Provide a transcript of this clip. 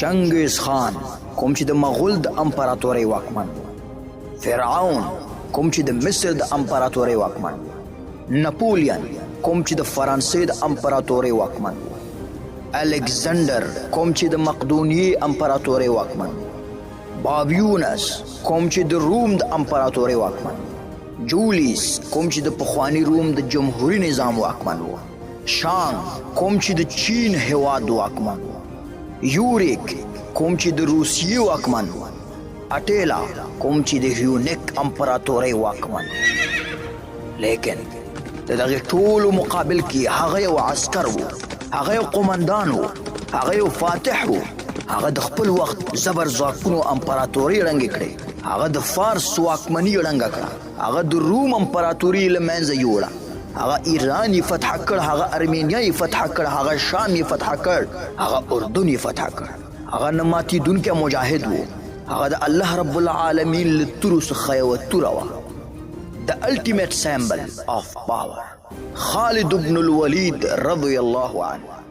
چنگیز خان کوم چې د مغول د امپراتورۍ واکمن فرعون کوم چې د مصر د امپراتورۍ واکمن نپولین کوم چې د فرانسې د امپراتورۍ واکمن الکسندر کوم چې د مقدونیې امپراتورۍ واکمن بابیونس کوم چې د روم د امپراتورۍ واکمن جولیس کوم چې د پخوانی روم د جمهوریت نظام واکمن و شانګ کوم چې د چین هواد واکمن و یوریک کوم چې د روسیې واکمن اټیلا کوم چې د هیونیک امپراتورۍ واکمن لیکن د دغه ټولو مقابل کې هغه یو عسكر وو هغه یو قومندان وو هغه یو فاتح وو هغه د خپل وخت زبر ځواکونو امپراتوري رنګ کړي هغه د فارس واکمنۍ رنګ کړه هغه د روم امپراتوري لمنځه یوړه هغه ایران فتح کړ هغه ارمینیا فتح کړ هغه شام فتح کړ هغه اردن فتح کړ. هغه نماتی دونکو مجاهد وو هغه د الله رب العالمین لترو څخه یو توره وه. the ultimate symbol of power. خالد بن الولید رضی الله عنه